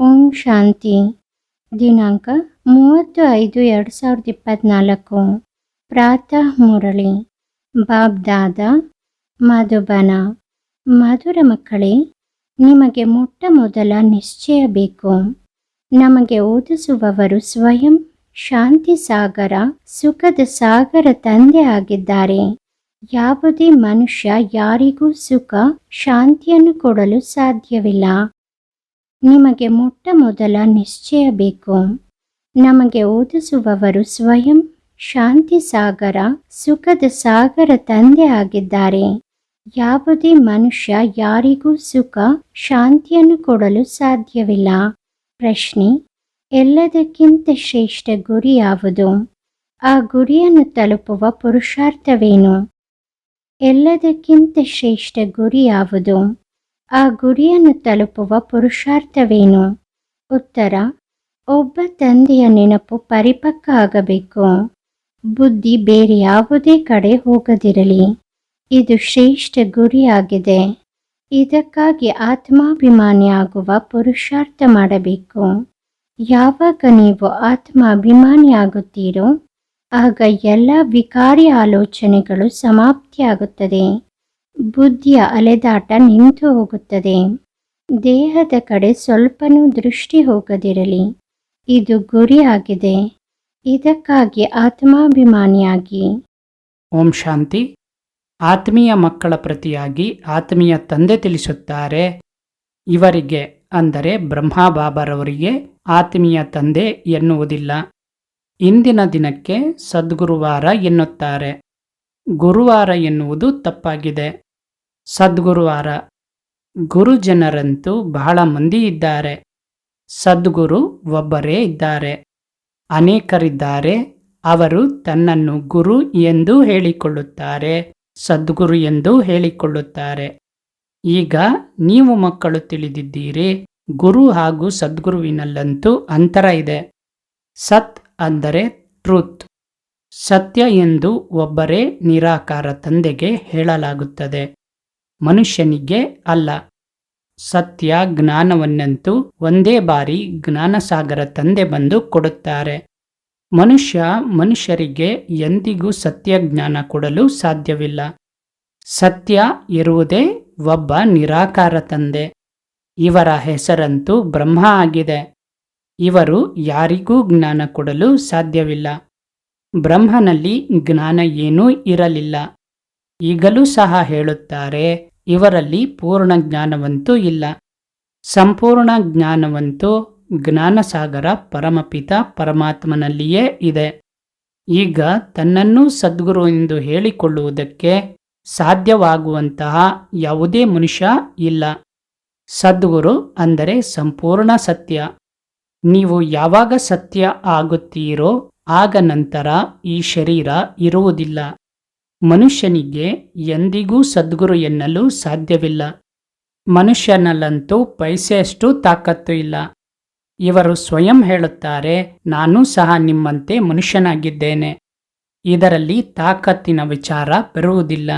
ಓಂ ಶಾಂತಿ. ದಿನಾಂಕ ಮೂವತ್ತು ಐದು ಎರಡು ಸಾವಿರದ ಇಪ್ಪತ್ತ್ನಾಲ್ಕು ಪ್ರಾತಃ ಮುರಳಿ. ಬಾಬ್ದಾದ ಮಧುಬನ. ಮಧುರ ಮಕ್ಕಳೇ, ನಿಮಗೆ ಮೊಟ್ಟ ಮೊದಲ ನಿಶ್ಚಯ ಬೇಕು. ನಮಗೆ ಓದಿಸುವವರು ಸ್ವಯಂ ಶಾಂತಿ ಸಾಗರ, ಸುಖದ ಸಾಗರ ತಂದೆ ಆಗಿದ್ದಾರೆ. ಯಾವುದೇ ಮನುಷ್ಯ ಯಾರಿಗೂ ಸುಖ, ಶಾಂತಿಯನ್ನು ಕೊಡಲು ಸಾಧ್ಯವಿಲ್ಲ. ನಿಮಗೆ ಮೊಟ್ಟ ಮೊದಲ ನಿಶ್ಚಯ ಬೇಕು ನಮಗೆ ಓದಿಸುವವರು ಸ್ವಯಂ ಶಾಂತಿ ಸಾಗರ, ಸುಖದ ಸಾಗರ ತಂದೆ ಆಗಿದ್ದಾರೆ. ಯಾವುದೇ ಮನುಷ್ಯ ಯಾರಿಗೂ ಸುಖ, ಶಾಂತಿಯನ್ನು ಕೊಡಲು ಸಾಧ್ಯವಿಲ್ಲ. ಪ್ರಶ್ನೆ, ಎಲ್ಲದಕ್ಕಿಂತ ಶ್ರೇಷ್ಠ ಗುರಿ ಯಾವುದು? ಆ ಗುರಿಯನ್ನು ತಲುಪುವ ಪುರುಷಾರ್ಥವೇನು? ಎಲ್ಲದಕ್ಕಿಂತ ಶ್ರೇಷ್ಠ ಗುರಿ ಯಾವುದು? ಆ ಗುರಿಯನ್ನು ತಲುಪುವ ಪುರುಷಾರ್ಥವೇನು? ಉತ್ತರ, ಒಬ್ಬ ತಂದೆಯ ನೆನಪು ಪರಿಪಕ್ವ ಆಗಬೇಕು. ಬುದ್ಧಿ ಬೇರೆ ಯಾವುದೇ ಕಡೆ ಹೋಗದಿರಲಿ. ಇದು ಶ್ರೇಷ್ಠ ಗುರಿಯಾಗಿದೆ. ಇದಕ್ಕಾಗಿ ಆತ್ಮಾಭಿಮಾನಿ ಆಗುವ ಪುರುಷಾರ್ಥ ಮಾಡಬೇಕು. ಯಾವಾಗ ನೀವು ಆತ್ಮಾಭಿಮಾನಿ ಆಗುತ್ತೀರೋ, ಆಗ ಎಲ್ಲ ವಿಕಾರಿ ಆಲೋಚನೆಗಳು ಸಮಾಪ್ತಿಯಾಗುತ್ತದೆ. ಬುದ್ಧಿಯ ಅಲೆದಾಟ ನಿಂತು ಹೋಗುತ್ತದೆ. ದೇಹದ ಕಡೆ ಸ್ವಲ್ಪನೂ ದೃಷ್ಟಿ ಹೋಗದಿರಲಿ. ಇದು ಗುರಿಯಾಗಿದೆ ಇದಕ್ಕಾಗಿ ಆತ್ಮಾಭಿಮಾನಿಯಾಗಿ. ಓಂ ಶಾಂತಿ. ಆತ್ಮೀಯ ಮಕ್ಕಳ ಪ್ರತಿಯಾಗಿ ಆತ್ಮೀಯ ತಂದೆ ತಿಳಿಸುತ್ತಾರೆ. ಇವರಿಗೆ, ಅಂದರೆ ಬ್ರಹ್ಮಬಾಬರವರಿಗೆ, ಆತ್ಮೀಯ ತಂದೆ ಎನ್ನುವುದಿಲ್ಲ. ಇಂದಿನ ದಿನಕ್ಕೆ ಸದ್ಗುರುವಾರ ಎನ್ನುತ್ತಾರೆ. ಗುರುವಾರ ಎನ್ನುವುದು ತಪ್ಪಾಗಿದೆ. ಸದ್ಗುರುವಾರ. ಗುರುಜನರಂತೂ ಬಹಳ ಮಂದಿ ಇದ್ದಾರೆ. ಸದ್ಗುರು ಒಬ್ಬರೇ ಇದ್ದಾರೆ. ಅನೇಕರಿದ್ದಾರೆ. ಅವರು ತನ್ನನ್ನು ಗುರು ಎಂದು ಹೇಳಿಕೊಳ್ಳುತ್ತಾರೆ. ಸದ್ಗುರು ಎಂದು ಹೇಳಿಕೊಳ್ಳುತ್ತಾರೆ. ಈಗ ನೀವು ಮಕ್ಕಳು ತಿಳಿದಿದ್ದೀರಿ. ಗುರು ಹಾಗೂ ಸದ್ಗುರುವಿನಲ್ಲಂತೂ ಅಂತರ ಇದೆ. ಸತ್ ಅಂದರೆ ಟ್ರೂತ್. ಸತ್ಯ ಎಂದು ಒಬ್ಬರೇ ನಿರಾಕಾರ ತಂದೆಗೆ ಹೇಳಲಾಗುತ್ತದೆ. ಮನುಷ್ಯನಿಗೆ ಅಲ್ಲ. ಸತ್ಯ ಜ್ಞಾನವನ್ನಂತೂ ಒಂದೇ ಬಾರಿ ಜ್ಞಾನಸಾಗರ ತಂದೆ ಬಂದು ಕೊಡುತ್ತಾರೆ. ಮನುಷ್ಯ ಮನುಷ್ಯರಿಗೆ ಎಂದಿಗೂ ಸತ್ಯ ಜ್ಞಾನ ಕೊಡಲು ಸಾಧ್ಯವಿಲ್ಲ. ಸತ್ಯ ಇರುವುದೇ ಒಬ್ಬ ನಿರಾಕಾರ ತಂದೆ. ಇವರ ಹೆಸರಂತೂ ಬ್ರಹ್ಮ ಆಗಿದೆ. ಇವರು ಯಾರಿಗೂ ಜ್ಞಾನ ಕೊಡಲು ಸಾಧ್ಯವಿಲ್ಲ. ಬ್ರಹ್ಮನಲ್ಲಿ ಜ್ಞಾನ ಏನೂ ಇರಲಿಲ್ಲ. ಈಗಲೂ ಸಹ ಹೇಳುತ್ತಾರೆ, ಇವರಲ್ಲಿ ಪೂರ್ಣ ಜ್ಞಾನವಂತೂ ಇಲ್ಲ. ಸಂಪೂರ್ಣ ಜ್ಞಾನವಂತೂ ಜ್ಞಾನಸಾಗರ ಪರಮಪಿತ ಪರಮಾತ್ಮನಲ್ಲಿಯೇ ಇದೆ. ಈಗ ತನ್ನನ್ನು ಸದ್ಗುರು ಎಂದು ಹೇಳಿಕೊಳ್ಳುವುದಕ್ಕೆ ಸಾಧ್ಯವಾಗುವಂತಹ ಯಾವುದೇ ಮನುಷ್ಯ ಇಲ್ಲ. ಸದ್ಗುರು ಅಂದರೆ ಸಂಪೂರ್ಣ ಸತ್ಯ. ನೀವು ಯಾವಾಗ ಸತ್ಯ ಆಗುತ್ತೀರೋ ಆಗ ನಂತರ ಈ ಶರೀರ ಇರುವುದಿಲ್ಲ. ಮನುಷ್ಯನಿಗೆ ಎಂದಿಗೂ ಸದ್ಗುರು ಎನ್ನಲು ಸಾಧ್ಯವಿಲ್ಲ. ಮನುಷ್ಯನಲ್ಲಂತೂ ಪೈಸೆಯಷ್ಟು ತಾಕತ್ತು ಇಲ್ಲ. ಇವರು ಸ್ವಯಂ ಹೇಳುತ್ತಾರೆ, ನಾನು ಸಹ ನಿಮ್ಮಂತೆ ಮನುಷ್ಯನಾಗಿದ್ದೇನೆ. ಇದರಲ್ಲಿ ತಾಕತ್ತಿನ ವಿಚಾರ ಬರುವುದಿಲ್ಲ.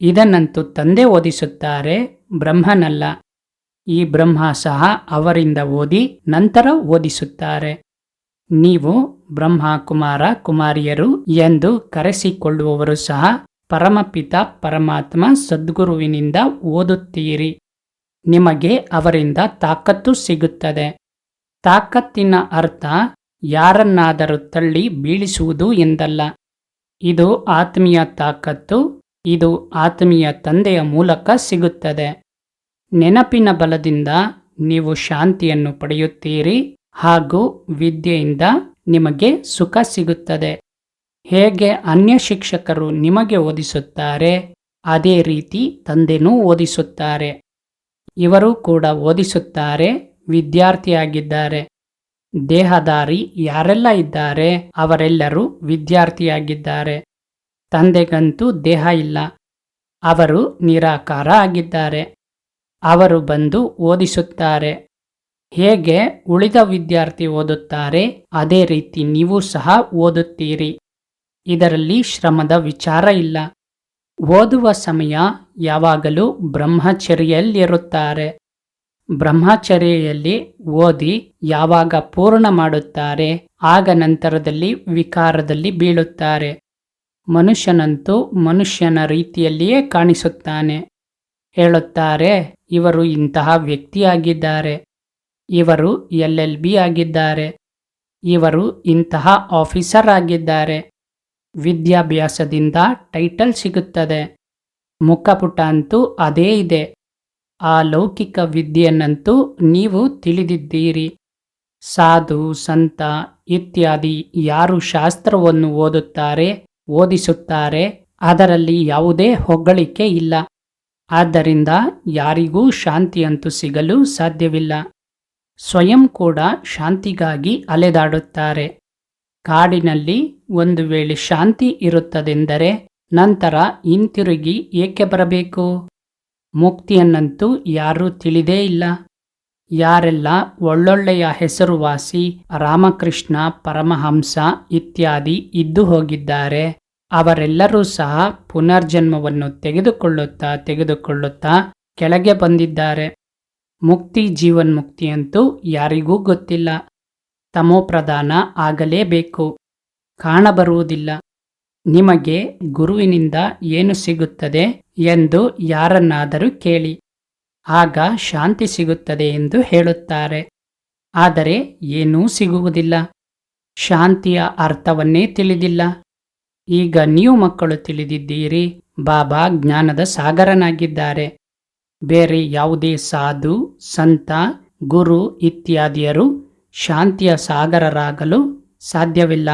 ಇದನ್ನಂತೂ ತಂದೆ ಓದಿಸುತ್ತಾರೆ, ಬ್ರಹ್ಮನಲ್ಲ. ಈ ಬ್ರಹ್ಮ ಸಹ ಅವರಿಂದ ಓದಿ ನಂತರ ಓದಿಸುತ್ತಾರೆ. ನೀವು ಬ್ರಹ್ಮ ಕುಮಾರ ಕುಮಾರಿಯರು ಎಂದು ಕರೆಸಿಕೊಳ್ಳುವವರು ಸಹ ಪರಮಪಿತ ಪರಮಾತ್ಮ ಸದ್ಗುರುವಿನಿಂದ ಓದುತ್ತೀರಿ. ನಿಮಗೆ ಅವರಿಂದ ತಾಕತ್ತು ಸಿಗುತ್ತದೆ. ತಾಕತ್ತಿನ ಅರ್ಥ ಯಾರನ್ನಾದರೂ ತಳ್ಳಿ ಬೀಳಿಸುವುದು ಎಂದಲ್ಲ. ಇದು ಆತ್ಮೀಯ ತಾಕತ್ತು, ಇದು ಆತ್ಮೀಯ ತಂದೆಯ ಮೂಲಕ ಸಿಗುತ್ತದೆ. ನೆನಪಿನ ಬಲದಿಂದ ನೀವು ಶಾಂತಿಯನ್ನು ಪಡೆಯುತ್ತೀರಿ. ಹಾಗೂ ವಿದ್ಯೆಯಿಂದ ನಿಮಗೆ ಸುಖ ಸಿಗುತ್ತದೆ. ಹೇಗೆ ಅನ್ಯ ಶಿಕ್ಷಕರು ನಿಮಗೆ ಓದಿಸುತ್ತಾರೆ, ಅದೇ ರೀತಿ ತಂದೆನೂ ಓದಿಸುತ್ತಾರೆ. ಇವರು ಕೂಡ ಓದಿಸುತ್ತಾರೆ, ವಿದ್ಯಾರ್ಥಿಯಾಗಿದ್ದಾರೆ. ದೇಹದಾರಿ ಯಾರೆಲ್ಲ ಇದ್ದಾರೆ, ಅವರೆಲ್ಲರೂ ವಿದ್ಯಾರ್ಥಿಯಾಗಿದ್ದಾರೆ. ತಂದೆಗಂತೂ ದೇಹ ಇಲ್ಲ. ಅವರು ನಿರಾಕಾರ ಆಗಿದ್ದಾರೆ. ಅವರು ಬಂದು ಓದಿಸುತ್ತಾರೆ. ಹೇಗೆ ಉಳಿದ ವಿದ್ಯಾರ್ಥಿ ಓದುತ್ತಾರೆ, ಅದೇ ರೀತಿ ನೀವು ಸಹ ಓದುತ್ತೀರಿ. ಇದರಲ್ಲಿ ಶ್ರಮದ ವಿಚಾರ ಇಲ್ಲ. ಓದುವ ಸಮಯ ಯಾವಾಗಲೂ ಬ್ರಹ್ಮಚರ್ಯಲ್ಲಿರುತ್ತಾರೆ. ಬ್ರಹ್ಮಚರ್ಯಲ್ಲಿ ಓದಿ ಯಾವಾಗ ಪೂರ್ಣ ಮಾಡುತ್ತಾರೆ, ಆಗ ನಂತರದಲ್ಲಿ ವಿಕಾರದಲ್ಲಿ ಬೀಳುತ್ತಾರೆ. ಮನುಷ್ಯನಂತೂ ಮನುಷ್ಯನ ರೀತಿಯಲ್ಲಿಯೇ ಕಾಣಿಸುತ್ತಾನೆ. ಹೇಳುತ್ತಾರೆ, ಇವರು ಇಂತಹ ವ್ಯಕ್ತಿಯಾಗಿದ್ದಾರೆ. ಇವರು ಎಲ್ ಎಲ್ ಬಿ ಆಗಿದ್ದಾರೆ. ಇವರು ಇಂತಹ ಆಫೀಸರ್ ಆಗಿದ್ದಾರೆ. ವಿದ್ಯಾಭ್ಯಾಸದಿಂದ ಟೈಟಲ್ ಸಿಗುತ್ತದೆ. ಮುಖಪುಟ ಅಂತೂ ಅದೇ ಇದೆ. ಆ ಲೌಕಿಕ ವಿದ್ಯೆಯನ್ನಂತೂ ನೀವು ತಿಳಿದಿದ್ದೀರಿ. ಸಾಧು, ಸಂತ ಇತ್ಯಾದಿ ಯಾರು ಶಾಸ್ತ್ರವನ್ನು ಓದುತ್ತಾರೆ, ಓದಿಸುತ್ತಾರೆ, ಅದರಲ್ಲಿ ಯಾವುದೇ ಹೊಗಳಿಕೆ ಇಲ್ಲ. ಆದ್ದರಿಂದ ಯಾರಿಗೂ ಶಾಂತಿಯಂತೂ ಸಿಗಲು ಸಾಧ್ಯವಿಲ್ಲ. ಸ್ವಯಂ ಕೂಡ ಶಾಂತಿಗಾಗಿ ಅಲೆದಾಡುತ್ತಾರೆ. ಕಾಡಿನಲ್ಲಿ ಒಂದು ವೇಳೆ ಶಾಂತಿ ಇರುತ್ತದೆಂದರೆ ನಂತರ ಹಿಂತಿರುಗಿ ಏಕೆ ಬರಬೇಕು? ಮುಕ್ತಿಯನ್ನಂತೂ ಯಾರೂ ತಿಳಿದೇ ಇಲ್ಲ. ಯಾರೆಲ್ಲ ಒಳ್ಳೊಳ್ಳೆಯ ಹೆಸರುವಾಸಿ ರಾಮಕೃಷ್ಣ, ಪರಮಹಂಸ ಇತ್ಯಾದಿ ಇದ್ದು ಹೋಗಿದ್ದಾರೆ, ಅವರೆಲ್ಲರೂ ಸಹ ಪುನರ್ಜನ್ಮವನ್ನು ತೆಗೆದುಕೊಳ್ಳುತ್ತಾ ತೆಗೆದುಕೊಳ್ಳುತ್ತಾ ಕೆಳಗೆ ಬಂದಿದ್ದಾರೆ. ಮುಕ್ತಿ ಜೀವನ್ಮುಕ್ತಿಯಂತೂ ಯಾರಿಗೂ ಗೊತ್ತಿಲ್ಲ. ತಮೋಪ್ರಧಾನ ಆಗಲೇಬೇಕು. ಕಾಣಬರುವುದಿಲ್ಲ. ನಿಮಗೆ ಗುರುವಿನಿಂದ ಏನು ಸಿಗುತ್ತದೆ ಎಂದು ಯಾರನ್ನಾದರೂ ಕೇಳಿ. ಆಗ ಶಾಂತಿ ಸಿಗುತ್ತದೆ ಎಂದು ಹೇಳುತ್ತಾರೆ. ಆದರೆ ಏನೂ ಸಿಗುವುದಿಲ್ಲ. ಶಾಂತಿಯ ಅರ್ಥವನ್ನೇ ತಿಳಿದಿಲ್ಲ. ಈಗ ನೀವು ಮಕ್ಕಳು ತಿಳಿದಿದ್ದೀರಿ. ಬಾಬಾ ಜ್ಞಾನದ ಸಾಗರನಾಗಿದ್ದಾರೆ. ಬೇರೆ ಯಾವುದೇ ಸಾಧು, ಸಂತ, ಗುರು ಇತ್ಯಾದಿಯರು ಶಾಂತಿಯ ಸಾಗರರಾಗಲು ಸಾಧ್ಯವಿಲ್ಲ.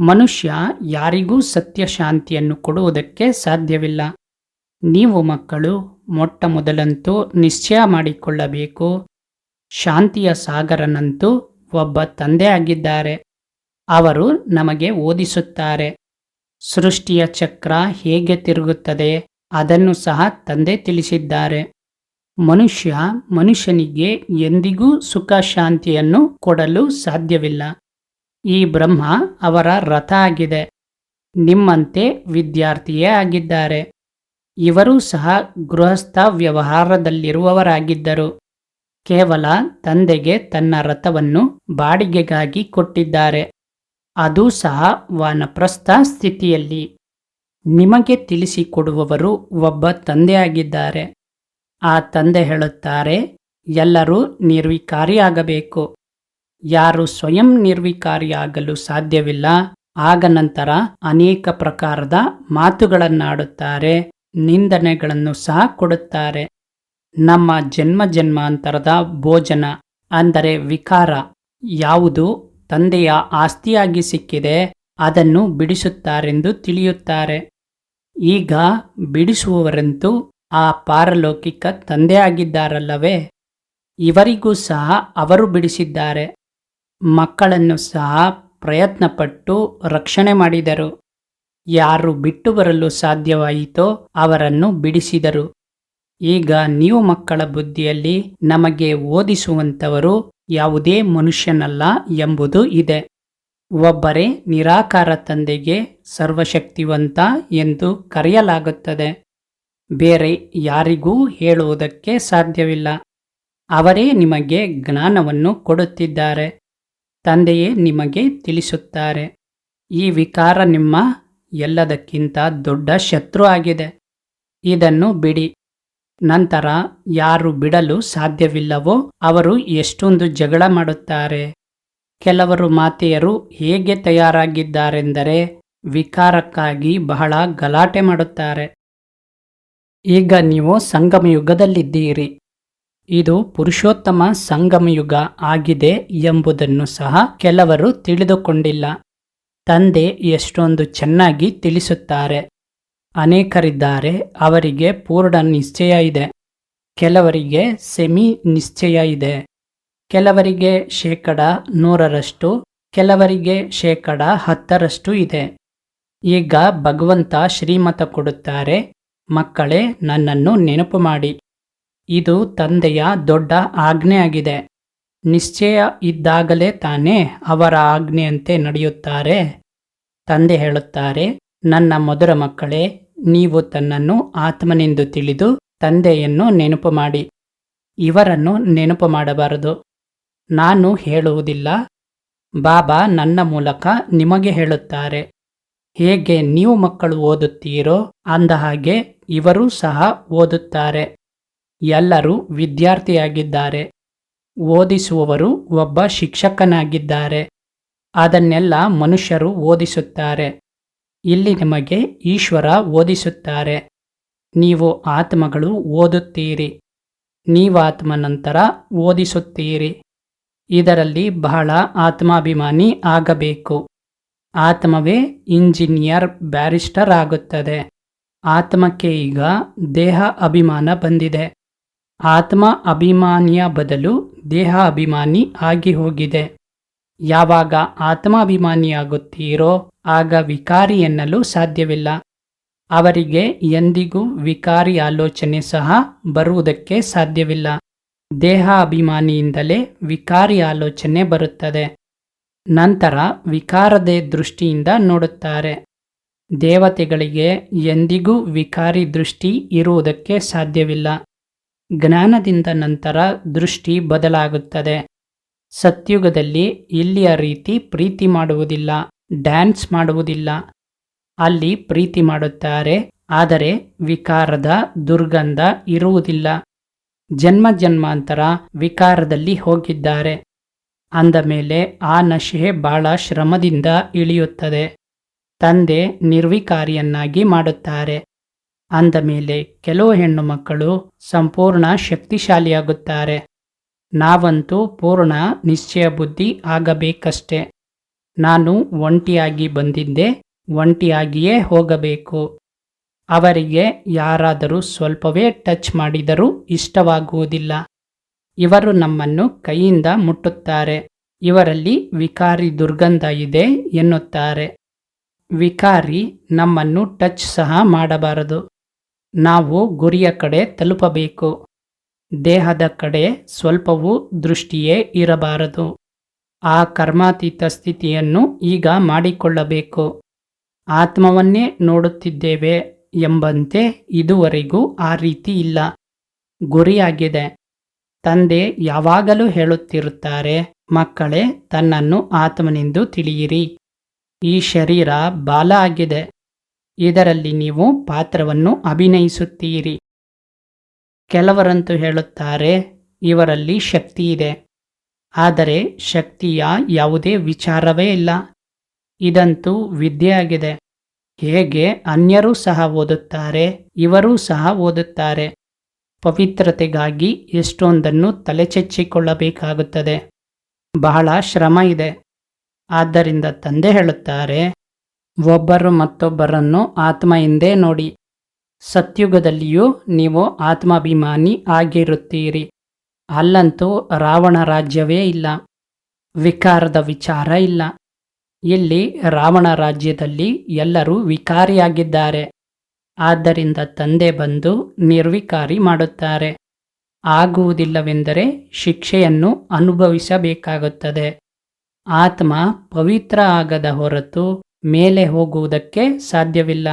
ಮನುಷ್ಯ ಯಾರಿಗೂ ಸತ್ಯ ಶಾಂತಿಯನ್ನು ಕೊಡುವುದಕ್ಕೆ ಸಾಧ್ಯವಿಲ್ಲ. ನೀವು ಮಕ್ಕಳು, ಮೊಟ್ಟ ಮೊದಲಂತೂ ನಿಶ್ಚಯ ಮಾಡಿಕೊಳ್ಳಬೇಕು. ಶಾಂತಿಯ ಸಾಗರನಂತೂ ಒಬ್ಬ ತಂದೆ ಆಗಿದ್ದಾರೆ. ಅವರು ನಮಗೆ ಓದಿಸುತ್ತಾರೆ. ಸೃಷ್ಟಿಯ ಚಕ್ರ ಹೇಗೆ ತಿರುಗುತ್ತದೆ? ಅದನ್ನು ಸಹ ತಂದೆ ತಿಳಿಸಿದ್ದಾರೆ. ಮನುಷ್ಯ ಮನುಷ್ಯನಿಗೆ ಎಂದಿಗೂ ಸುಖ ಶಾಂತಿಯನ್ನು ಕೊಡಲು ಸಾಧ್ಯವಿಲ್ಲ. ಈ ಬ್ರಹ್ಮ ಅವರ ರಥ ಆಗಿದೆ. ನಿಮ್ಮಂತೆ ವಿದ್ಯಾರ್ಥಿಯೇ ಆಗಿದ್ದಾರೆ. ಇವರೂ ಸಹ ಗೃಹಸ್ಥ ವ್ಯವಹಾರದಲ್ಲಿರುವವರಾಗಿದ್ದರು. ಕೇವಲ ತಂದೆಗೆ ತನ್ನ ರಥವನ್ನು ಬಾಡಿಗೆಗಾಗಿ ಕೊಟ್ಟಿದ್ದಾರೆ. ಅದೂ ಸಹ ವಾನಪ್ರಸ್ಥ ಸ್ಥಿತಿಯಲ್ಲಿ. ನಿಮಗೆ ತಿಳಿಸಿಕೊಡುವವರು ಒಬ್ಬ ತಂದೆಯಾಗಿದ್ದಾರೆ. ಆ ತಂದೆ ಹೇಳುತ್ತಾರೆ, ಎಲ್ಲರೂ ನಿರ್ವಿಕಾರಿಯಾಗಬೇಕು. ಯಾರು ಸ್ವಯಂ ನಿರ್ವಿಕಾರಿಯಾಗಲು ಸಾಧ್ಯವಿಲ್ಲ, ಆಗ ನಂತರ ಅನೇಕ ಪ್ರಕಾರದ ಮಾತುಗಳನ್ನಾಡುತ್ತಾರೆ, ನಿಂದನೆಗಳನ್ನು ಸಹ ಕೊಡುತ್ತಾರೆ. ನಮ್ಮ ಜನ್ಮ ಜನ್ಮಾಂತರದ ಭೋಜನ, ಅಂದರೆ ವಿಕಾರ, ಯಾವುದು ತಂದೆಯ ಆಸ್ತಿಯಾಗಿ ಸಿಕ್ಕಿದೆ ಅದನ್ನು ಬಿಡಿಸುತ್ತಾರೆಂದು ತಿಳಿಯುತ್ತಾರೆ. ಈಗ ಬಿಡಿಸುವವರಂತೂ ಆ ಪಾರಲೌಕಿಕ ತಂದೆ ಆಗಿದ್ದಾರಲ್ಲವೇ ಇವರಿಗೂ ಸಹ ಅವರು ಬಿಡಿಸಿದ್ದಾರೆ. ಮಕ್ಕಳನ್ನು ಸಹ ಪ್ರಯತ್ನಪಟ್ಟು ರಕ್ಷಣೆ ಮಾಡಿದರು. ಯಾರು ಬಿಟ್ಟು ಬರಲು ಸಾಧ್ಯವಾಯಿತೋ ಅವರನ್ನು ಬಿಡಿಸಿದರು. ಈಗ ನೀವು ಮಕ್ಕಳ ಬುದ್ಧಿಯಲ್ಲಿ ನಮಗೆ ಓದಿಸುವಂಥವರು ಯಾವುದೇ ಮನುಷ್ಯನಲ್ಲ ಎಂಬುದು ಇದೆ. ಒಬ್ಬರೇ ನಿರಾಕಾರ ತಂದೆಗೆ ಸರ್ವಶಕ್ತಿವಂತ ಎಂದು ಕರೆಯಲಾಗುತ್ತದೆ. ಬೇರೆ ಯಾರಿಗೂ ಹೇಳುವುದಕ್ಕೆ ಸಾಧ್ಯವಿಲ್ಲ. ಅವರೇ ನಿಮಗೆ ಜ್ಞಾನವನ್ನು ಕೊಡುತ್ತಿದ್ದಾರೆ. ತಂದೆಯೇ ನಿಮಗೆ ತಿಳಿಸುತ್ತಾರೆ. ಈ ವಿಕಾರ ನಿಮ್ಮ ಎಲ್ಲದಕ್ಕಿಂತ ದೊಡ್ಡ ಶತ್ರು ಆಗಿದೆ. ಇದನ್ನು ಬಿಡಿ. ನಂತರ ಯಾರು ಬಿಡಲು ಸಾಧ್ಯವಿಲ್ಲವೋ ಅವರು ಎಷ್ಟೊಂದು ಜಗಳ ಮಾಡುತ್ತಾರೆ. ಕೆಲವರು ಮಾತೆಯರು ಹೇಗೆ ತಯಾರಾಗಿದ್ದಾರೆಂದರೆ ವಿಕಾರಕ್ಕಾಗಿ ಬಹಳ ಗಲಾಟೆ ಮಾಡುತ್ತಾರೆ. ಈಗ ನೀವು ಸಂಗಮಯುಗದಲ್ಲಿದ್ದೀರಿ. ಇದು ಪುರುಷೋತ್ತಮ ಸಂಗಮಯುಗ ಆಗಿದೆ ಎಂಬುದನ್ನು ಸಹ ಕೆಲವರು ತಿಳಿದುಕೊಂಡಿಲ್ಲ. ತಂದೆ ಎಷ್ಟೊಂದು ಚೆನ್ನಾಗಿ ತಿಳಿಸುತ್ತಾರೆ. ಅನೇಕರಿದ್ದಾರೆ, ಅವರಿಗೆ ಪೂರ್ಣ ನಿಶ್ಚಯ ಇದೆ. ಕೆಲವರಿಗೆ ಸೆಮಿ ನಿಶ್ಚಯ ಇದೆ. ಕೆಲವರಿಗೆ ಶೇಕಡ ನೂರರಷ್ಟು, ಕೆಲವರಿಗೆ ಶೇಕಡ ಹತ್ತರಷ್ಟು ಇದೆ. ಈಗ ಭಗವಂತ ಶ್ರೀಮತ ಕೊಡುತ್ತಾರೆ, ಮಕ್ಕಳೇ, ನನ್ನನ್ನು ನೆನಪು ಮಾಡಿ. ಇದು ತಂದೆಯ ದೊಡ್ಡ ಆಜ್ಞೆಯಾಗಿದೆ. ನಿಶ್ಚಯ ಇದ್ದಾಗಲೇ ತಾನೇ ಅವರ ಆಜ್ಞೆಯಂತೆ ನಡೆಯುತ್ತಾರೆ. ತಂದೆ ಹೇಳುತ್ತಾರೆ, ನನ್ನ ಮೊದಲ ಮಕ್ಕಳೇ, ನೀವು ತನ್ನನ್ನು ಆತ್ಮನೆಂದು ತಿಳಿದು ತಂದೆಯನ್ನು ನೆನಪು ಮಾಡಿ. ಇವರನ್ನು ನೆನಪು ಮಾಡಬಾರದು. ನಾನು ಹೇಳುವುದಿಲ್ಲ. ಬಾಬಾ ನನ್ನ ಮೂಲಕ ನಿಮಗೆ ಹೇಳುತ್ತಾರೆ. ಹೇಗೆ ನೀವು ಮಕ್ಕಳು ಓದುತ್ತೀರೋ ಅಂದ ಹಾಗೆ ಇವರೂ ಸಹ ಓದುತ್ತಾರೆ. ಎಲ್ಲರೂ ವಿದ್ಯಾರ್ಥಿಯಾಗಿದ್ದಾರೆ. ಓದಿಸುವವರು ಒಬ್ಬ ಶಿಕ್ಷಕನಾಗಿದ್ದಾರೆ. ಅದನ್ನೆಲ್ಲ ಮನುಷ್ಯರು ಓದಿಸುತ್ತಾರೆ. ಇಲ್ಲಿ ನಿಮಗೆ ಈಶ್ವರ ಓದಿಸುತ್ತಾರೆ. ನೀವು ಆತ್ಮಗಳು ಓದುತ್ತೀರಿ. ನೀವಾತ್ಮ ನಂತರ ಓದಿಸುತ್ತೀರಿ. ಇದರಲ್ಲಿ ಬಹಳ ಆತ್ಮಾಭಿಮಾನಿ ಆಗಬೇಕು. ಆತ್ಮವೇ ಇಂಜಿನಿಯರ್ ಬ್ಯಾರಿಸ್ಟರ್ ಆಗುತ್ತದೆ ಆತ್ಮಕ್ಕೆ ಈಗ ದೇಹ ಅಭಿಮಾನ ಬಂದಿದೆ. ಆತ್ಮ ಅಭಿಮಾನಿಯ ಬದಲು ದೇಹ ಅಭಿಮಾನಿ ಆಗಿ ಹೋಗಿದೆ. ಯಾವಾಗ ಆತ್ಮಾಭಿಮಾನಿಯಾಗುತ್ತೀರೋ ಆಗ ವಿಕಾರಿ ಎನ್ನಲು ಸಾಧ್ಯವಿಲ್ಲ. ಅವರಿಗೆ ಎಂದಿಗೂ ವಿಕಾರಿ ಆಲೋಚನೆ ಸಹ ಬರುವುದಕ್ಕೆ ಸಾಧ್ಯವಿಲ್ಲ. ದೇಹ ಅಭಿಮಾನಿಯಿಂದಲೇ ವಿಕಾರಿ ಆಲೋಚನೆ ಬರುತ್ತದೆ. ನಂತರ ವಿಕಾರದ ದೃಷ್ಟಿಯಿಂದ ನೋಡುತ್ತಾರೆ. ದೇವತೆಗಳಿಗೆ ಎಂದಿಗೂ ವಿಕಾರಿ ದೃಷ್ಟಿ ಇರುವುದಕ್ಕೆ ಸಾಧ್ಯವಿಲ್ಲ. ಜ್ಞಾನದಿಂದ ನಂತರ ದೃಷ್ಟಿ ಬದಲಾಗುತ್ತದೆ. ಸತ್ಯುಗದಲ್ಲಿ ಇಲ್ಲಿಯ ರೀತಿ ಪ್ರೀತಿ ಮಾಡುವುದಿಲ್ಲ, ಡ್ಯಾನ್ಸ್ ಮಾಡುವುದಿಲ್ಲ. ಅಲ್ಲಿ ಪ್ರೀತಿ ಮಾಡುತ್ತಾರೆ, ಆದರೆ ವಿಕಾರದ ದುರ್ಗಂಧ ಇರುವುದಿಲ್ಲ. ಜನ್ಮ ಜನ್ಮಾಂತರ ವಿಕಾರದಲ್ಲಿ ಹೋಗಿದ್ದಾರೆ. ಅಂದ ಮೇಲೆ ಆ ನಶೆ ಬಹಳ ಶ್ರಮದಿಂದ ಇಳಿಯುತ್ತದೆ. ತಂದೆ ನಿರ್ವಿಕಾರಿಯನ್ನಾಗಿ ಮಾಡುತ್ತಾರೆ. ಅಂದ ಮೇಲೆ ಕೆಲವು ಹೆಣ್ಣು ಮಕ್ಕಳು ಸಂಪೂರ್ಣ ಶಕ್ತಿಶಾಲಿಯಾಗುತ್ತಾರೆ. ನಾವಂತೂ ಪೂರ್ಣ ನಿಶ್ಚಯ ಬುದ್ಧಿ ಆಗಬೇಕಷ್ಟೆ. ನಾನು ಒಂಟಿಯಾಗಿ ಬಂದಿದ್ದೆ, ಒಂಟಿಯಾಗಿಯೇ ಹೋಗಬೇಕು. ಅವರಿಗೆ ಯಾರಾದರೂ ಸ್ವಲ್ಪವೇ ಟಚ್ ಮಾಡಿದರೂ ಇಷ್ಟವಾಗುವುದಿಲ್ಲ. ಇವರು ನಮ್ಮನ್ನು ಕೈಯಿಂದ ಮುಟ್ಟುತ್ತಾರೆ. ಇವರಲ್ಲಿ ವಿಕಾರಿ ದುರ್ಗಂಧ ಇದೆ ಎನ್ನುತ್ತಾರೆ. ವಿಕಾರಿ ನಮ್ಮನ್ನು ಟಚ್ ಸಹ ಮಾಡಬಾರದು. ನಾವು ಗುರಿಯ ಕಡೆ ತಲುಪಬೇಕು. ದೇಹದ ಕಡೆ ಸ್ವಲ್ಪವೂ ದೃಷ್ಟಿಯೇ ಇರಬಾರದು. ಆ ಕರ್ಮಾತೀತ ಸ್ಥಿತಿಯನ್ನು ಈಗ ಮಾಡಿಕೊಳ್ಳಬೇಕು. ಆತ್ಮವನ್ನೇ ನೋಡುತ್ತಿದ್ದೇವೆ. ಎಂಬಂತೆ ಇದುವರೆಗೂ ಆ ರೀತಿ ಇಲ್ಲ. ಗುರಿಯಾಗಿದೆ. ತಂದೆ ಯಾವಾಗಲೂ ಹೇಳುತ್ತಿರುತ್ತಾರೆ, ಮಕ್ಕಳೇ, ತನ್ನನ್ನು ಆತ್ಮನೆಂದು ತಿಳಿಯಿರಿ. ಈ ಶರೀರ ಬಾಲ ಆಗಿದೆ. ಇದರಲ್ಲಿ ನೀವು ಪಾತ್ರವನ್ನು ಅಭಿನಯಿಸುತ್ತೀರಿ. ಕೆಲವರಂತೂ ಹೇಳುತ್ತಾರೆ, ಇವರಲ್ಲಿ ಶಕ್ತಿ ಇದೆ. ಆದರೆ ಶಕ್ತಿಯ ಯಾವುದೇ ವಿಚಾರವೇ ಇಲ್ಲ. ಇದಂತೂ ವಿದ್ಯೆಯಾಗಿದೆ. ಹೇಗೆ ಅನ್ಯರೂ ಸಹ ಓದುತ್ತಾರೆ, ಇವರೂ ಸಹ ಓದುತ್ತಾರೆ. ಪವಿತ್ರತೆಗಾಗಿ ಎಷ್ಟೊಂದನ್ನು ತಲೆಚೆಚ್ಚಿಕೊಳ್ಳಬೇಕಾಗುತ್ತದೆ. ಬಹಳ ಶ್ರಮ ಇದೆ. ಆದ್ದರಿಂದ ತಂದೆ ಹೇಳುತ್ತಾರೆ, ಒಬ್ಬರು ಮತ್ತೊಬ್ಬರನ್ನು ಆತ್ಮ ಎಂದೇ ನೋಡಿ. ಸತ್ಯುಗದಲ್ಲಿಯೂ ನೀವು ಆತ್ಮಾಭಿಮಾನಿ ಆಗಿರುತ್ತೀರಿ. ಅಲ್ಲಂತೂ ರಾವಣ ರಾಜ್ಯವೇ ಇಲ್ಲ. ವಿಕಾರದ ವಿಚಾರ ಇಲ್ಲ. ಇಲ್ಲಿ ರಾವಣ ರಾಜ್ಯದಲ್ಲಿ ಎಲ್ಲರೂ ವಿಕಾರಿಯಾಗಿದ್ದಾರೆ. ಆದ್ದರಿಂದ ತಂದೆ ಬಂದು ನಿರ್ವಿಕಾರಿ ಮಾಡುತ್ತಾರೆ. ಆಗುವುದಿಲ್ಲವೆಂದರೆ ಶಿಕ್ಷೆಯನ್ನು ಅನುಭವಿಸಬೇಕಾಗುತ್ತದೆ. ಆತ್ಮ ಪವಿತ್ರ ಆಗದ ಹೊರತು ಮೇಲೆ ಹೋಗುವುದಕ್ಕೆ ಸಾಧ್ಯವಿಲ್ಲ.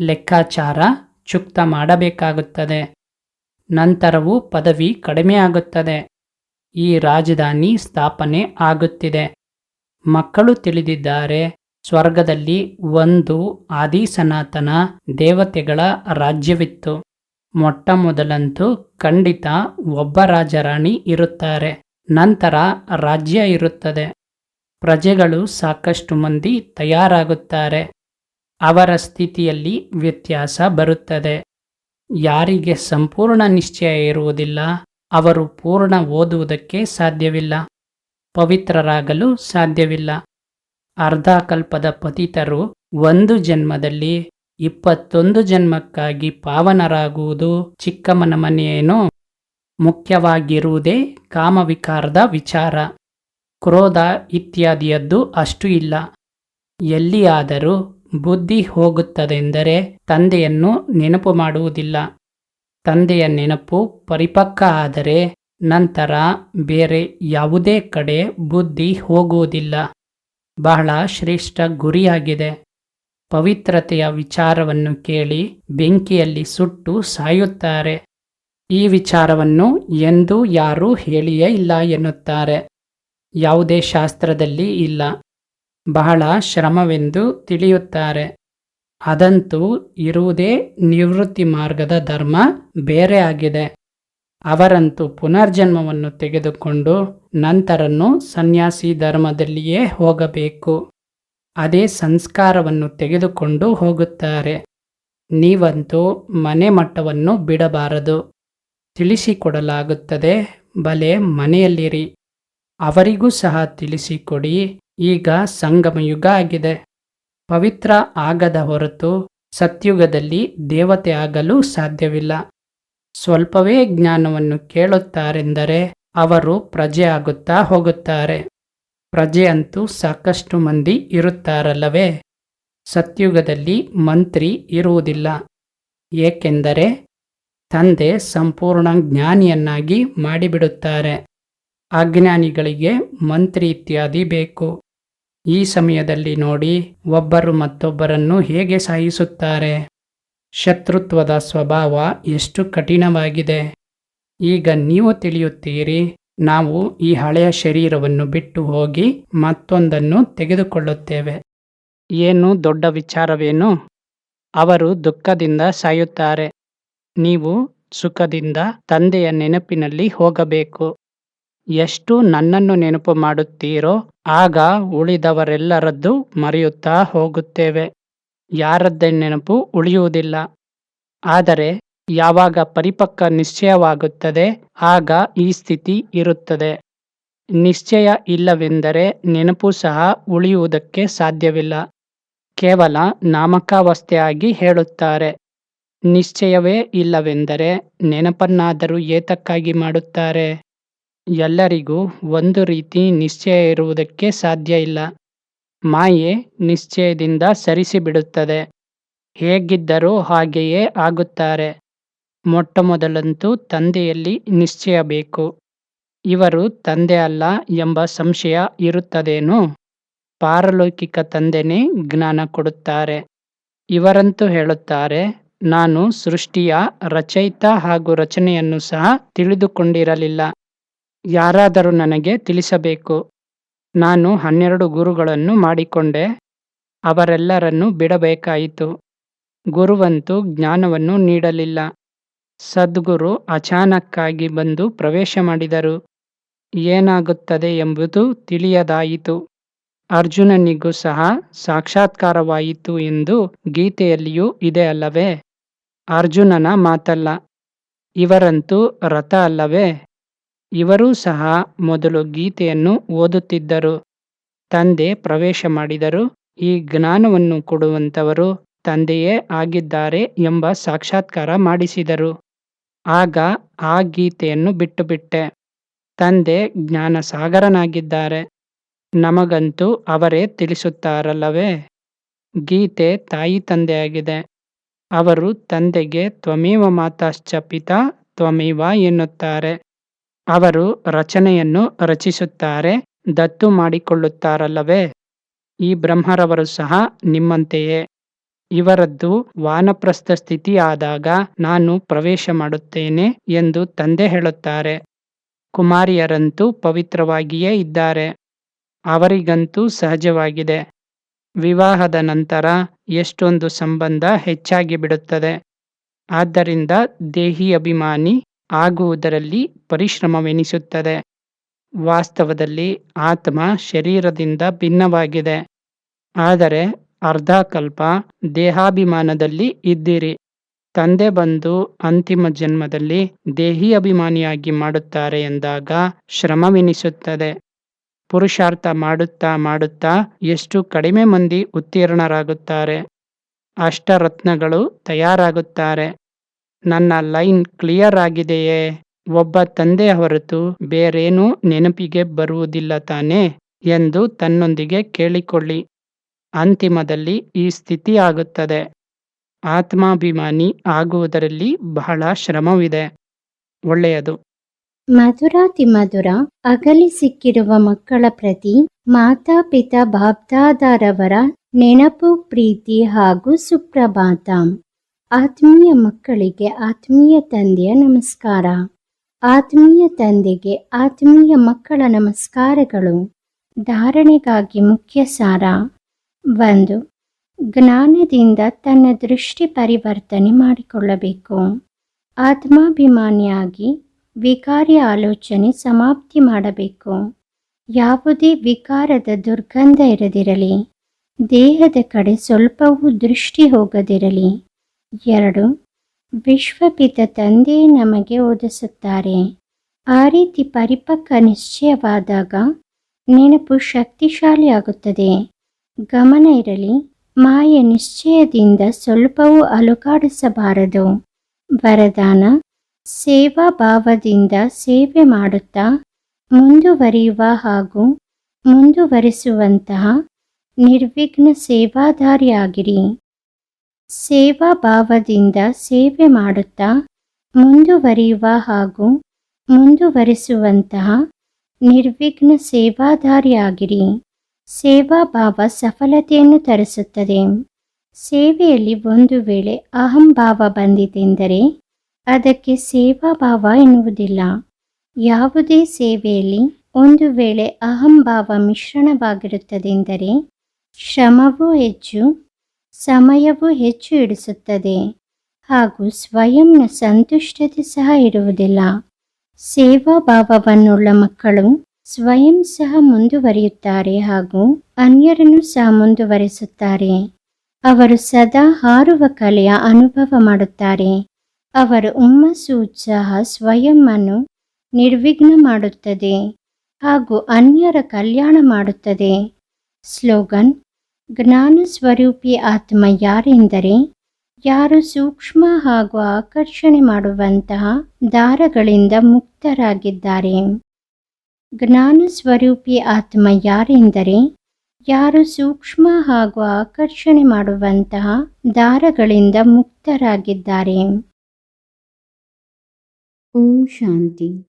ಲೆಕ್ಕಾಚಾರ ಚುಕ್ತ ಮಾಡಬೇಕಾಗುತ್ತದೆ. ನಂತರವೂ ಪದವಿ ಕಡಿಮೆಯಾಗುತ್ತದೆ. ಈ ರಾಜಧಾನಿ ಸ್ಥಾಪನೆ ಆಗುತ್ತಿದೆ. ಮಕ್ಕಳು ತಿಳಿದಿದ್ದಾರೆ, ಸ್ವರ್ಗದಲ್ಲಿ ಒಂದು ಆದಿ ಸನಾತನ ದೇವತೆಗಳ ರಾಜ್ಯವಿತ್ತು. ಮೊಟ್ಟ ಮೊದಲಂತೂ ಖಂಡಿತ ಒಬ್ಬ ರಾಜರಾಣಿ ಇರುತ್ತಾರೆ, ನಂತರ ರಾಜ್ಯ ಇರುತ್ತದೆ. ಪ್ರಜೆಗಳು ಸಾಕಷ್ಟು ಮಂದಿ ತಯಾರಾಗುತ್ತಾರೆ, ಅವರ ಸ್ಥಿತಿಯಲ್ಲಿ ವ್ಯತ್ಯಾಸ ಬರುತ್ತದೆ. ಯಾರಿಗೆ ಸಂಪೂರ್ಣ ನಿಶ್ಚಯ ಇರುವುದಿಲ್ಲ, ಅವರು ಪೂರ್ಣ ಓದುವುದಕ್ಕೆ ಸಾಧ್ಯವಿಲ್ಲ. ಪವಿತ್ರರಾಗಲು ಸಾಧ್ಯವಿಲ್ಲ. ಅರ್ಧ ಕಲ್ಪದ ಪತಿತರು ಒಂದು ಜನ್ಮದಲ್ಲಿ ಇಪ್ಪತ್ತೊಂದು ಜನ್ಮಕ್ಕಾಗಿ ಪಾವನರಾಗುವುದು ಚಿಕ್ಕಮ್ಮನ ಮನೆಯೇನು? ಮುಖ್ಯವಾಗಿರುವುದೇ ಕಾಮವಿಕಾರದ ವಿಚಾರ. ಕ್ರೋಧ ಇತ್ಯಾದಿಯದ್ದು ಅಷ್ಟು ಇಲ್ಲ. ಎಲ್ಲಿಯಾದರೂ ಬುದ್ಧಿ ಹೋಗುತ್ತದೆಂದರೆ ತಂದೆಯನ್ನು ನೆನಪು ಮಾಡುವುದಿಲ್ಲ. ತಂದೆಯ ನೆನಪು ಪರಿಪಕ್ವ ಆದರೆ ನಂತರ ಬೇರೆ ಯಾವುದೇ ಕಡೆ ಬುದ್ಧಿ ಹೋಗುವುದಿಲ್ಲ. ಬಹಳ ಶ್ರೇಷ್ಠ ಗುರಿಯಾಗಿದೆ. ಪವಿತ್ರತೆಯ ವಿಚಾರವನ್ನು ಕೇಳಿ ಬೆಂಕಿಯಲ್ಲಿ ಸುಟ್ಟು ಸಾಯುತ್ತಾರೆ. ಈ ವಿಚಾರವನ್ನು ಎಂದೂ ಯಾರೂ ಹೇಳಿಯೇ ಇಲ್ಲ ಎನ್ನುತ್ತಾರೆ. ಯಾವುದೇ ಶಾಸ್ತ್ರದಲ್ಲಿ ಇಲ್ಲ. ಬಹಳ ಶ್ರಮವೆಂದು ತಿಳಿಯುತ್ತಾರೆ. ಅದಂತೂ ಇರುವುದೇ ನಿವೃತ್ತಿ ಮಾರ್ಗದ ಧರ್ಮ ಬೇರೆ ಆಗಿದೆ. ಅವರಂತೂ ಪುನರ್ಜನ್ಮವನ್ನು ತೆಗೆದುಕೊಂಡು ನಂತರನು ಸನ್ಯಾಸಿ ಧರ್ಮದಲ್ಲಿಯೇ ಹೋಗಬೇಕು. ಅದೇ ಸಂಸ್ಕಾರವನ್ನು ತೆಗೆದುಕೊಂಡು ಹೋಗುತ್ತಾರೆ. ನೀವಂತೂ ಮನೆ ಮಟ್ಟವನ್ನು ಬಿಡಬಾರದು. ತಿಳಿಸಿಕೊಡಲಾಗುತ್ತದೆ, ಬಲೆ ಮನೆಯಲ್ಲಿರಿ. ಅವರಿಗೂ ಸಹ ತಿಳಿಸಿಕೊಡಿ, ಈಗ ಸಂಗಮ ಯುಗ ಆಗಿದೆ. ಪವಿತ್ರ ಆಗದ ಹೊರತು ಸತ್ಯುಗದಲ್ಲಿ ದೇವತೆ ಆಗಲು ಸಾಧ್ಯವಿಲ್ಲ. ಸ್ವಲ್ಪವೇ ಜ್ಞಾನವನ್ನು ಕೇಳುತ್ತಾರೆಂದರೆ ಅವರು ಪ್ರಜೆ ಆಗುತ್ತಾ ಹೋಗುತ್ತಾರೆ. ಪ್ರಜೆ ಅಂತೂ ಸಾಕಷ್ಟು ಮಂದಿ ಇರುತ್ತಾರಲ್ಲವೇ? ಸತ್ಯುಗದಲ್ಲಿ ಮಂತ್ರಿ ಇರುವುದಿಲ್ಲ. ಏಕೆಂದರೆ ತಂದೆ ಸಂಪೂರ್ಣ ಜ್ಞಾನಿಯನ್ನಾಗಿ ಮಾಡಿಬಿಡುತ್ತಾರೆ. ಅಜ್ಞಾನಿಗಳಿಗೆ ಮಂತ್ರಿ ಇತ್ಯಾದಿ ಬೇಕು. ಈ ಸಮಯದಲ್ಲಿ ನೋಡಿ ಒಬ್ಬರು ಮತ್ತೊಬ್ಬರನ್ನು ಹೇಗೆ ಸಾಯಿಸುತ್ತಾರೆ? ಶತ್ರುತ್ವದ ಸ್ವಭಾವ ಎಷ್ಟು ಕಠಿಣವಾಗಿದೆ. ಈಗ ನೀವು ತಿಳಿಯುತ್ತೀರಿ, ನಾವು ಈ ಹಳೆಯ ಶರೀರವನ್ನು ಬಿಟ್ಟು ಹೋಗಿ ಮತ್ತೊಂದನ್ನು ತೆಗೆದುಕೊಳ್ಳುತ್ತೇವೆ. ಏನು ದೊಡ್ಡ ವಿಚಾರವೇನು? ಅವರು ದುಃಖದಿಂದ ಸಾಯುತ್ತಾರೆ. ನೀವು ಸುಖದಿಂದ ತಂದೆಯ ನೆನಪಿನಲ್ಲಿ ಹೋಗಬೇಕು. ಎಷ್ಟು ನನ್ನನ್ನು ನೆನಪು ಮಾಡುತ್ತೀರೋ, ಆಗ ಉಳಿದವರೆಲ್ಲರದ್ದು ಮರೆಯುತ್ತಾ ಹೋಗುತ್ತೇವೆ. ಯಾರದ್ದೇ ನೆನಪು ಉಳಿಯುವುದಿಲ್ಲ. ಆದರೆ ಯಾವಾಗ ಪರಿಪಕ್ವ ನಿಶ್ಚಯವಾಗುತ್ತದೆ, ಆಗ ಈ ಸ್ಥಿತಿ ಇರುತ್ತದೆ. ನಿಶ್ಚಯ ಇಲ್ಲವೆಂದರೆ ನೆನಪು ಸಹ ಉಳಿಯುವುದಕ್ಕೆ ಸಾಧ್ಯವಿಲ್ಲ. ಕೇವಲ ನಾಮಕಾವಸ್ಥೆಯಾಗಿ ಹೇಳುತ್ತಾರೆ. ನಿಶ್ಚಯವೇ ಇಲ್ಲವೆಂದರೆ ನೆನಪನ್ನಾದರೂ ಏತಕ್ಕಾಗಿ ಮಾಡುತ್ತಾರೆ. ಎಲ್ಲರಿಗೂ ಒಂದು ರೀತಿ ನಿಶ್ಚಯ ಇರುವುದಕ್ಕೆ ಸಾಧ್ಯ ಇಲ್ಲ. ಮಾಯೆ ನಿಶ್ಚಯದಿಂದ ಸರಿಸಿಬಿಡುತ್ತದೆ. ಹೇಗಿದ್ದರೂ ಹಾಗೆಯೇ ಆಗುತ್ತಾರೆ. ಮೊಟ್ಟಮೊದಲಂತೂ ತಂದೆಯಲ್ಲಿ ನಿಶ್ಚಯ ಬೇಕು. ಇವರು ತಂದೆ ಅಲ್ಲ ಎಂಬ ಸಂಶಯ ಇರುತ್ತದೇನೋ? ಪಾರಲೌಕಿಕ ತಂದೆನೇ ಜ್ಞಾನ ಕೊಡುತ್ತಾರೆ. ಇವರಂತೂ ಹೇಳುತ್ತಾರೆ, ನಾನು ಸೃಷ್ಟಿಯ ರಚಯಿತ ಹಾಗೂ ರಚನೆಯನ್ನು ಸಹ ತಿಳಿದುಕೊಂಡಿರಲಿಲ್ಲ. ಯಾರಾದರೂ ನನಗೆ ತಿಳಿಸಬೇಕು. ನಾನು ಹನ್ನೆರಡು ಗುರುಗಳನ್ನು ಮಾಡಿಕೊಂಡೆ, ಅವರೆಲ್ಲರನ್ನು ಬಿಡಬೇಕಾಯಿತು. ಗುರುವಂತೂ ಜ್ಞಾನವನ್ನು ನೀಡಲಿಲ್ಲ. ಸದ್ಗುರು ಅಚಾನಕ್ಕಾಗಿ ಬಂದು ಪ್ರವೇಶ ಮಾಡಿದರು. ಏನಾಗುತ್ತದೆ ಎಂಬುದು ತಿಳಿಯದಾಯಿತು. ಅರ್ಜುನನಿಗೂ ಸಹ ಸಾಕ್ಷಾತ್ಕಾರವಾಯಿತು ಎಂದು ಗೀತೆಯಲ್ಲಿಯೂ ಇದೆ ಅಲ್ಲವೇ? ಅರ್ಜುನನ ಮಾತಲ್ಲ. ಇವರಂತೂ ರಥ ಅಲ್ಲವೇ? ಇವರೂ ಸಹ ಮೊದಲು ಗೀತೆಯನ್ನು ಓದುತ್ತಿದ್ದರು. ತಂದೆ ಪ್ರವೇಶ ಮಾಡಿದರು. ಈ ಜ್ಞಾನವನ್ನು ಕೊಡುವಂಥವರು ತಂದೆಯೇ ಆಗಿದ್ದಾರೆ ಎಂಬ ಸಾಕ್ಷಾತ್ಕಾರ ಮಾಡಿಸಿದರು. ಆಗ ಆ ಗೀತೆಯನ್ನು ಬಿಟ್ಟುಬಿಟ್ಟೆ. ತಂದೆ ಜ್ಞಾನ ಸಾಗರನಾಗಿದ್ದಾರೆ ನಮಗಂತೂ ಅವರೇ ತಿಳಿಸುತ್ತಾರಲ್ಲವೇ? ಗೀತೆ ತಾಯಿ ತಂದೆಯಾಗಿದೆ. ಅವರು ತಂದೆಗೆ ತ್ವಮೇವ ಮಾತಾಶ್ಚ ಪಿತಾ ತ್ವಮೇವ ಎನ್ನುತ್ತಾರೆ. ಅವರು ರಚನೆಯನ್ನು ರಚಿಸುತ್ತಾರೆ, ದತ್ತು ಮಾಡಿಕೊಳ್ಳುತ್ತಾರಲ್ಲವೇ? ಈ ಬ್ರಹ್ಮರವರು ಸಹ ನಿಮ್ಮಂತೆಯೇ. ಇವರದ್ದು ವಾನಪ್ರಸ್ಥ ಸ್ಥಿತಿ ಆದಾಗ ನಾನು ಪ್ರವೇಶ ಮಾಡುತ್ತೇನೆ ಎಂದು ತಂದೆ ಹೇಳುತ್ತಾರೆ. ಕುಮಾರಿಯರಂತೂ ಪವಿತ್ರವಾಗಿಯೇ ಇದ್ದಾರೆ. ಅವರಿಗಂತೂ ಸಹಜವಾಗಿದೆ. ವಿವಾಹದ ನಂತರ ಎಷ್ಟೊಂದು ಸಂಬಂಧ ಹೆಚ್ಚಾಗಿ ಬಿಡುತ್ತದೆ. ಆದ್ದರಿಂದ ದೇಹಿ ಅಭಿಮಾನಿ ಆಗುವುದರಲ್ಲಿ ಪರಿಶ್ರಮವೆನಿಸುತ್ತದೆ. ವಾಸ್ತವದಲ್ಲಿ ಆತ್ಮ ಶರೀರದಿಂದ ಭಿನ್ನವಾಗಿದೆ. ಆದರೆ ಅರ್ಧಕಲ್ಪ ದೇಹಾಭಿಮಾನದಲ್ಲಿ ಇದ್ದೀರಿ. ತಂದೆ ಬಂದು ಅಂತಿಮ ಜನ್ಮದಲ್ಲಿ ದೇಹಿ ಅಭಿಮಾನಿಯಾಗಿ ಮಾಡುತ್ತಾರೆ ಎಂದಾಗ ಶ್ರಮವೆನಿಸುತ್ತದೆ. ಪುರುಷಾರ್ಥ ಮಾಡುತ್ತಾ ಮಾಡುತ್ತಾ ಎಷ್ಟು ಕಡಿಮೆ ಮಂದಿ ಉತ್ತೀರ್ಣರಾಗುತ್ತಾರೆ. ಅಷ್ಟರತ್ನಗಳು ತಯಾರಾಗುತ್ತಾರೆ. ನನ್ನ ಲೈನ್ ಕ್ಲಿಯರ್ ಆಗಿದೆಯೇ? ಒಬ್ಬ ತಂದೆ ಹೊರತು ಬೇರೇನೂ ನೆನಪಿಗೆ ಬರುವುದಿಲ್ಲ ತಾನೇ? ಎಂದು ತನ್ನೊಂದಿಗೆ ಕೇಳಿಕೊಳ್ಳಿ. ಅಂತಿಮದಲ್ಲಿ ಈ ಸ್ಥಿತಿ ಆಗುತ್ತದೆ. ಆತ್ಮಾಭಿಮಾನಿ ಆಗುವುದರಲ್ಲಿ ಬಹಳ ಶ್ರಮವಿದೆ. ಒಳ್ಳೆಯದು. ಮಧುರಾತಿ ಮಧುರ, ಅಗಲಿ ಸಿಕ್ಕಿರುವ ಮಕ್ಕಳ ಪ್ರತಿ ಮಾತಾಪಿತಾ ಬಾಬ್ದಾದಾರವರ ನೆನಪು, ಪ್ರೀತಿ ಹಾಗೂ ಸುಪ್ರಭಾತ. ಆತ್ಮೀಯ ಮಕ್ಕಳಿಗೆ ಆತ್ಮೀಯ ತಂದೆಯ ನಮಸ್ಕಾರ. ಆತ್ಮೀಯ ತಂದೆಗೆ ಆತ್ಮೀಯ ಮಕ್ಕಳ ನಮಸ್ಕಾರಗಳು. ಧಾರಣೆಗಾಗಿ ಮುಖ್ಯ ಸಾರ. ಒಂದು, ಜ್ಞಾನದಿಂದ ತನ್ನ ದೃಷ್ಟಿ ಪರಿವರ್ತನೆ ಮಾಡಿಕೊಳ್ಳಬೇಕು. ಆತ್ಮಾಭಿಮಾನಿಯಾಗಿ ವಿಕಾರಿ ಆಲೋಚನೆ ಸಮಾಪ್ತಿ ಮಾಡಬೇಕು. ಯಾವುದೇ ವಿಕಾರದ ದುರ್ಗಂಧ ಇರದಿರಲಿ. ದೇಹದ ಕಡೆ ಸ್ವಲ್ಪವೂ ದೃಷ್ಟಿ ಹೋಗದಿರಲಿ. ಎರಡು. ವಿಶ್ವಪಿತ ತಂದೆ ನಮಗೆ ಓದಿಸುತ್ತಾರೆ. ಆ ರೀತಿ ಪರಿಪಕ್ವ ನಿಶ್ಚಯವಾದಾಗ ನೆನಪು ಶಕ್ತಿಶಾಲಿಯಾಗುತ್ತದೆ. ಗಮನ ಇರಲಿ, ಮಾಯ ನಿಶ್ಚಯದಿಂದ ಸ್ವಲ್ಪವೂ ಅಲುಗಾಡಿಸಬಾರದು. ವರದಾನ ಸೇವಾ ಭಾವದಿಂದ ಸೇವೆ ಮಾಡುತ್ತಾ ಮುಂದುವರಿಯುವ ಹಾಗೂ ಮುಂದುವರಿಸುವಂತಹ ನಿರ್ವಿಘ್ನ ಸೇವಾದಾರಿಯಾಗಿರಿ ಸೇವಾ ಭಾವದಿಂದ ಸೇವೆ ಮಾಡುತ್ತಾ ಮುಂದುವರಿಯುವ ಹಾಗೂ ಮುಂದುವರಿಸುವಂತಹ ನಿರ್ವಿಘ್ನ ಸೇವಾದಾರಿಯಾಗಿರಿ ಸೇವಾ ಭಾವ ಸಫಲತೆಯನ್ನು ತರಿಸುತ್ತದೆ. ಸೇವೆಯಲ್ಲಿ ಒಂದು ವೇಳೆ ಅಹಂಭಾವ ಬಂದಿದೆಂದರೆ ಅದಕ್ಕೆ ಸೇವಾ ಭಾವ ಎನ್ನುವುದಿಲ್ಲ. ಯಾವುದೇ ಸೇವೆಯಲ್ಲಿ ಒಂದು ವೇಳೆ ಅಹಂಭಾವ ಮಿಶ್ರಣವಾಗಿರುತ್ತದೆಂದರೆ ಶ್ರಮವೂ ಹೆಚ್ಚು ಸಮಯವೂ ಹೆಚ್ಚು ಹಿಡಿಸುತ್ತದೆ ಹಾಗೂ ಸ್ವಯಂನ ಸಂತುಷ್ಟತೆ ಸಹ ಇರುವುದಿಲ್ಲ. ಸೇವಾ ಭಾವವನ್ನುಳ್ಳ ಮಕ್ಕಳು ಸ್ವಯಂ ಸಹ ಮುಂದುವರಿಯುತ್ತಾರೆ ಹಾಗೂ ಅನ್ಯರನ್ನು ಸಹ ಮುಂದುವರಿಸುತ್ತಾರೆ. ಅವರು ಸದಾ ಹಾರುವ ಕಲೆಯ ಅನುಭವ ಮಾಡುತ್ತಾರೆ. ಅವರ ಹುಮ್ಮಸ್ಸು ಉತ್ಸಾಹ ಸ್ವಯಂ ನಿರ್ವಿಘ್ನ ಮಾಡುತ್ತದೆ ಹಾಗೂ ಅನ್ಯರ ಕಲ್ಯಾಣ ಮಾಡುತ್ತದೆ. ಸ್ಲೋಗನ್ ಜ್ಞಾನ ಸ್ವರೂಪಿ ಆತ್ಮ ಯಾರೆಂದರೆ ಯಾರು ಸೂಕ್ಷ್ಮ ಹಾಗೂ ಆಕರ್ಷಣೆ ಮಾಡುವಂತಹ ದಾರಗಳಿಂದ ಮುಕ್ತರಾಗಿದ್ದಾರೆ. ಜ್ಞಾನ ಸ್ವರೂಪಿ ಆತ್ಮ ಯಾರೆಂದರೆ ಯಾರು ಸೂಕ್ಷ್ಮ ಹಾಗೂ ಆಕರ್ಷಣೆ ಮಾಡುವಂತಹ ದಾರಗಳಿಂದ ಮುಕ್ತರಾಗಿದ್ದಾರೆ. ಓಂ ಶಾಂತಿ.